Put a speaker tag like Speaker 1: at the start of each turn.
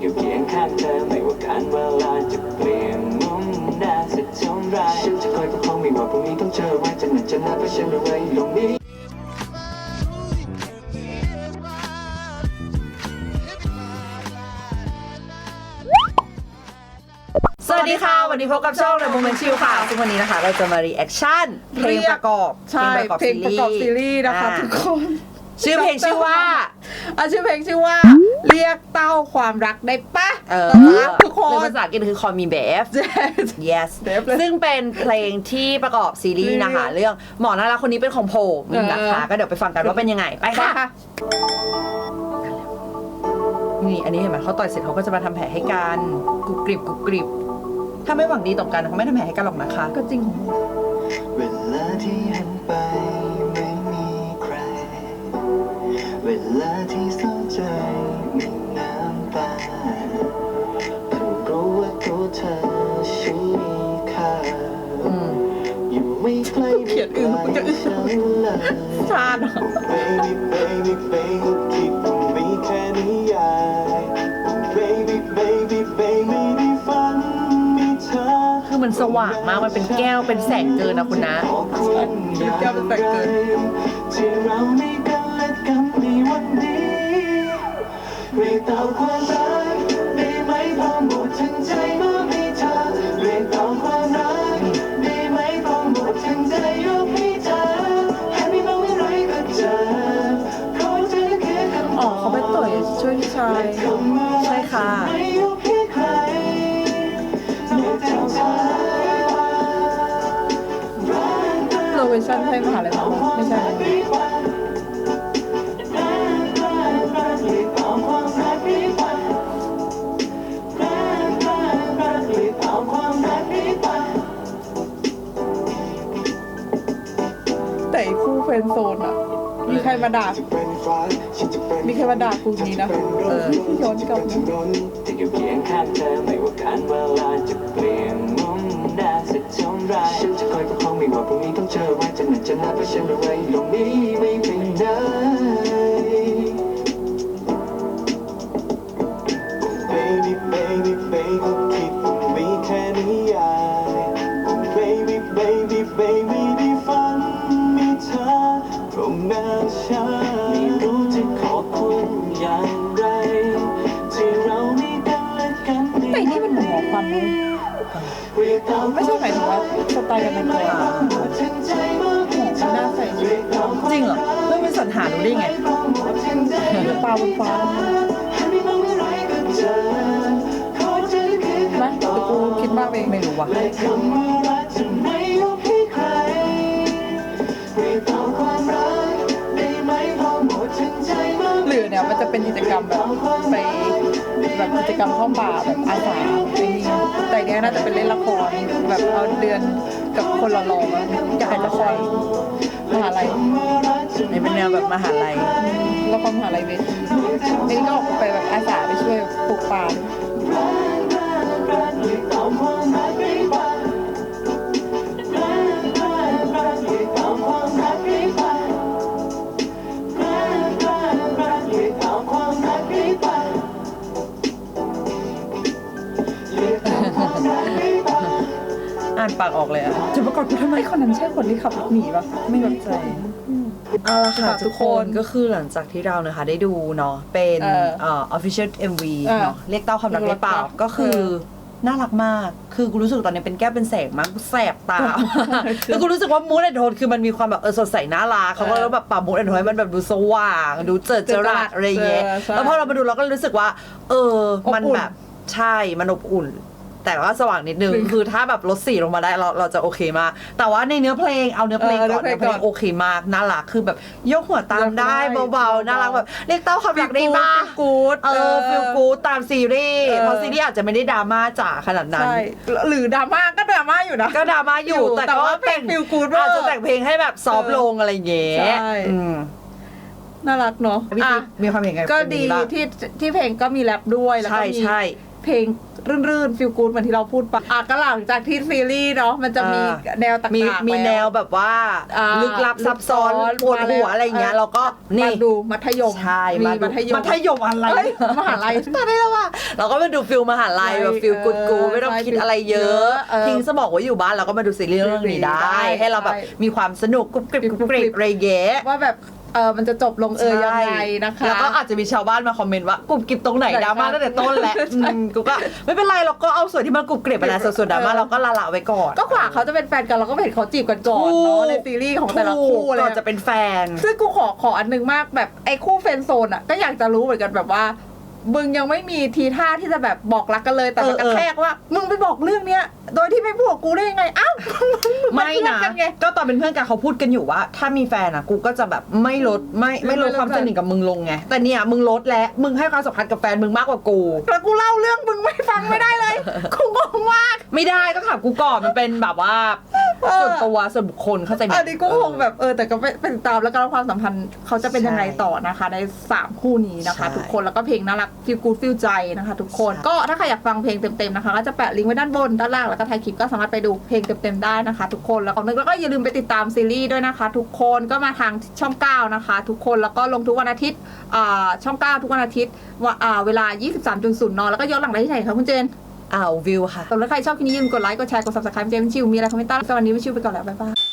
Speaker 1: อยู่เคียงข้างเธอไม่ว่าการเวลาจะเปลี่ยนมุมหน้าสักเท่าไรฉันจะคอยประคองไม่ว่าพรุ่งนี้ต้องเจอว่าจะหนักจะหนาเพราะฉันเอาไว้ตรงนี้
Speaker 2: สวัสดีค่ะ วันนี้พบกับช่อง The Moment Chill ค่ะ ซึ่งวันนี้นะคะ เราจะมา reaction เพลงประกอบ
Speaker 3: ใช่เพลงประกอบซีรีส์นะคะ
Speaker 2: อ่า
Speaker 3: ทุกคน
Speaker 2: ชื่อเพลงชื่อว่า
Speaker 3: อะชื่อเพลงชื่อว่า เรียกเต้าความรักได้ปะ
Speaker 2: เออ
Speaker 3: ทุกค
Speaker 2: หรื
Speaker 3: น
Speaker 2: อภาษาอังกฤษคือ Call Me Babe yes
Speaker 3: เดฟเลย
Speaker 2: ซึ่งเป็นเพลงที่ประกอบซีรีส์นะคะเรื่องหมอน่ารักคนนี้เป็นของผมนะคะ
Speaker 3: เออ
Speaker 2: ก็เดี๋ยวไปฟังกันว่าเป็นยังไงไปค่ะนี่อันนี้เห็นไหมเขาต่อยเสร็จเขาก็จะมาทำแผลให้กันกรุบกริบกรุบกริบ ถ้าไม่หวังดีต่อกันเขาไม่ทำแผลให้กันหรอกนะคะ
Speaker 3: ก็จริงของมึง
Speaker 1: เวลาที่ เวลาที่เศร้าใจมีน้ำตาเพิ่งรู้ว่าตัวเธอฉันมีค่า
Speaker 2: อืม
Speaker 1: อยู่ไม่ไกล
Speaker 3: เขียนอื่นมันจะอึ้ง
Speaker 1: ฉันเลย
Speaker 3: ชาดอะ
Speaker 1: Baby baby baby คิดว่ามีแค่นิยาย Baby baby baby ได้ฝันมีเธอ
Speaker 2: คือมันสว่างมากมันเป็นแก้วเป็นแสงเกินนะคุณนะ
Speaker 1: ขอบคุณอย่างไรที่เรามี เค
Speaker 3: ชั่
Speaker 1: น
Speaker 3: ใช่มหาลัยปะไม่ใช่แต่คู่เฟรนโซนอะมีใครมาด่า มีใครมาด่ากูนี้นะ
Speaker 2: เออ
Speaker 3: ย้อนกลับนะา
Speaker 1: สักเท่าไรฉันจะคอยประคองไม่ว่าพรุ่งนี้ต้องเจอว่าจะหนักจะหนาเพราะฉันเอาไว้ตรงนี้ไม่ไปไหน Baby baby baby คิดมีแค่นิยาย Baby baby baby ได้ฝันมีเธอตรงหน้าฉัน ไม่
Speaker 3: ใช่หมายถึงว่าสไตล์การแต่งตัวอะหมอหน้าใส่ชุด
Speaker 2: จริงเหรอเพื่อนเป็นสันหาดูได้ไง
Speaker 3: ดูปลาบนฟ้าไหมหรือกูคิดมากเอง
Speaker 2: ไม่รู้ว่ะ
Speaker 1: และคำว่ารักจะไม่ยกให้ใครเรียกเอาความรักได้ไหมพอหมดทั้งใจเมื่อ
Speaker 3: หรือเนี่ยมันจะเป็นกิจกรรมแบบไปแบบกิจกรรมเข้าป่าแบบอาสาไอ้นี่ แต่เนี้ยน่าจะเป็นเล่นละครแบบเอาเดือนกับคนละรองอะอยากเห็นละครมหาลัย
Speaker 2: นี่เป็นแนวแบบมหาลัย
Speaker 3: ละครมหาลัยเวทีไอ้นี่ก็ออกไปแบบอาสาไปช่วยปลูกป่า
Speaker 2: อ่านปากออกเลยอะจะประกอบกูทำไม
Speaker 3: ไอ้คนนั้นใช่คนที่ขับรถหนีปะ
Speaker 2: ไม่แน่ใจ เอาละค่ะ
Speaker 3: ฝากทุ
Speaker 2: ทุก
Speaker 3: ก
Speaker 2: ค
Speaker 3: คนน
Speaker 2: ก็คือหลังจากที่เรานะคะได้ดูเนาะเป็น
Speaker 3: เออ
Speaker 2: เอ่อ official MV
Speaker 3: เออ
Speaker 2: เนาะเรียกเต้าความรักได้เปล่า
Speaker 3: เรียกเต้า
Speaker 2: ก็คือ
Speaker 3: เออ
Speaker 2: น่ารักมากคือกูรู้สึกตอนนี้เป็นแก้วเป็นแสงมากกูแสบตาแล้วกูรู้สึกว่ามูดแอนโทนคือมันมีความแบบเออสดใสน่ารักเขาก็เลยแบบปรับมูดแอนโทนให้มันแบบดูสว่างดูเจิดจรัสอะไรอย่างเงี้ย
Speaker 3: เออใช่
Speaker 2: แล้วพอเรามาดูเราก็รู้สึกว่า เออมัน
Speaker 3: อบอุ่น
Speaker 2: แบบใช่มันอบอุ่น แต่ว่าสว่างนิดนึง คือถ้าแบบลดสีลงมาได้เราเราจะโอเคมาก แต่ว่าในเนื้อเพลงเอาเนื้อเพลง
Speaker 3: เออ
Speaker 2: ก่อน
Speaker 3: เนื้
Speaker 2: เนื้
Speaker 3: อ
Speaker 2: อ
Speaker 3: เพลงก่อน
Speaker 2: เพลงโอเคมากน่ารักคือแบบยกหัวตามได้
Speaker 3: ยกได้
Speaker 2: เบาๆน่ารักแบบเรียกเต้าความรักได้บ้าง
Speaker 3: กูด
Speaker 2: เออฟิลกูดตามซีรีส์
Speaker 3: เออ
Speaker 2: เพราะซีรีส์อาจจะไม่ได้ดราม่าจ๋าขนาดนั้น
Speaker 3: ใช่หรือดราม่าก็ดราม่าอยู่นะ
Speaker 2: ก็ดราม่าอยู่
Speaker 3: อยู่
Speaker 2: แต่
Speaker 3: แต่
Speaker 2: ก็
Speaker 3: ว่าเพลง feel good เวอร์
Speaker 2: อาจจะแต่งเพลงให้แบบซอฟต์
Speaker 3: เออ
Speaker 2: ลงอะไรอย่างเงี้ย
Speaker 3: ใช่
Speaker 2: อืม
Speaker 3: น่ารักเนาะ
Speaker 2: พี่
Speaker 3: อะ
Speaker 2: ติ๊กมีความเห็นไง
Speaker 3: ก็
Speaker 2: เป็น
Speaker 3: ดี
Speaker 2: บ้าง
Speaker 3: ที่ที่เพลงก็มีแรปด้วยแล้ว
Speaker 2: ใช่
Speaker 3: ก็มี
Speaker 2: ใช่
Speaker 3: เพลง รื่นๆฟิลกูดเหมือนที่เราพูดไปอะก็หลังจากที่ซีรีส์เนาะมันจะมี
Speaker 2: อ่า
Speaker 3: แนวต่างๆ
Speaker 2: มีมี
Speaker 3: ล้ว
Speaker 2: แนวแบบว่า
Speaker 3: อ่า
Speaker 2: ลึกลับซับซ้อน
Speaker 3: ลึกซ้อน
Speaker 2: ปวดหัวอะไรอย่างเงี้ย
Speaker 3: มาแล้ว
Speaker 2: เราก็นี่
Speaker 3: มาดูมัธยม
Speaker 2: ใช่
Speaker 3: มี
Speaker 2: มาดู
Speaker 3: มัธยม
Speaker 2: มัธยมอะไร
Speaker 3: เอ้ยมหาลัย
Speaker 2: ตอนนี้แล้วว่าเราก็มาดูฟิลมหาลัยแบบฟิลกูดกูไม่ต้องคิดอะไรเยอะ
Speaker 3: เออ
Speaker 2: ทิ้งสมองไว้อยู่บ้านเราก็มาดูซีรีส์เรื่องนี้ได้
Speaker 3: ได้
Speaker 2: ให้เราแบบ
Speaker 3: ใช่
Speaker 2: มีความสนุกกรุบกริบกรุบกริบอะไรอย่างเงี้ย
Speaker 3: ว่าแบบ เออมันจะจบลงเอยยังไงนะคะ
Speaker 2: แล้วก็อาจจะมีชาวบ้านมาคอมเมนต์ว่ากรุบกริบตรงไหน
Speaker 3: ไหน
Speaker 2: ดราม่า
Speaker 3: คะ
Speaker 2: ตั้งแต่ต้นแล้ว
Speaker 3: ใช่
Speaker 2: อืมกูก็ไม่เป็นไรเราก็เอาส่วนที่มันกรุบกริบไปแล้วส่วนดราม่า
Speaker 3: เออ
Speaker 2: เราก็ละละไว้ก่อน
Speaker 3: ก็กว่าเขาจะเป็นแฟนกันเราก็ไม่เห็นเขาจีบกันก่อนเนาะในซีรีส์ของแต่ละคู่อะไร
Speaker 2: ก่อนจะเป็นแฟน
Speaker 3: ซึ่งกูขอขออันหนึงมากแบบไอ้คู่เฟรนด์โซนอะก็อยากจะรู้เหมือนกันแบบว่า มึงยังไม่มีทีท่าที่จะแบบบอกรักกันเลยแต่มัน
Speaker 2: เออก
Speaker 3: ระแทกว่า มึงไปบอกเรื่องเนี้ย โดยที่ไม่พูดกับกูได้ยังไงอ้าวมึง
Speaker 2: ไม่
Speaker 3: เป็เพื่อ
Speaker 2: นะ
Speaker 3: กัไง
Speaker 2: ก็ตอนเป็นเพื่อนกันเขาพูดกันอยู่ว่า ถ้ามีแฟนอะกูก็จะแบบไม่ลดไม่ไม่ลด
Speaker 3: ไม่ลด
Speaker 2: ความสนิทกับมึงลงไงแต่เนี่ยมึงลดแล้วมึงให้ความสำคัญกับแฟนมึงมากกว่ากู
Speaker 3: แล้วกูเล่าเรื่องมึงไม่ฟังไม่ได้เลยกูงงมาก
Speaker 2: ไม่ได้ต้องถามกูก่อนมันเป็นแบบว่า
Speaker 3: เออ
Speaker 2: ส่วนตัวส่วนบุคคลเข้าใจไหม
Speaker 3: อันนี้ก็คงแบบเออแต่ก็ไปไปติดตามแล้วก็ความสัมพันธ์เขาจะเป็นยังไงต่อนะคะ ใน 3 คู่นี้นะคะ
Speaker 2: ใช่
Speaker 3: ทุกคนแล้วก็เพลงน่ารักฟิลกูดฟิลใจนะคะ ทุกคน
Speaker 2: ใช่
Speaker 3: ก็ถ้าใครอยากฟังเพลงเต็มๆนะคะก็จะแปะลิงก์ไว้ด้านบนด้านล่างแล้วก็ท้ายคลิปก็สามารถไปดูเพลงเต็มๆได้นะคะ ทุกคนแล้วก็นึกแล้วก็อย่าลืมไปติดตามซีรีส์ด้วยนะคะ ทุกคนก็มาทางช่อง 9 นะคะ ทุกคนแล้วก็ลงทุกวันอาทิตย์อ่าช่อง 9 ทุกวันอาทิตย์ว่าอ่าเวลา 23.0 น แล้วก็ย้อนหลังได้ที่ไหนคะคุณเจน
Speaker 2: อ่าววิวค่ะ
Speaker 3: สำหรับใครชอบคลิปนี้อย่าลืมกดไลค์ กดแชร์ กด subscribe เจมส์ชิว มีอะไรคอมเมนต์ใต้สำหรับวันนี้ไม่ชิวไปก่อนแล้ว บ๊ายบาย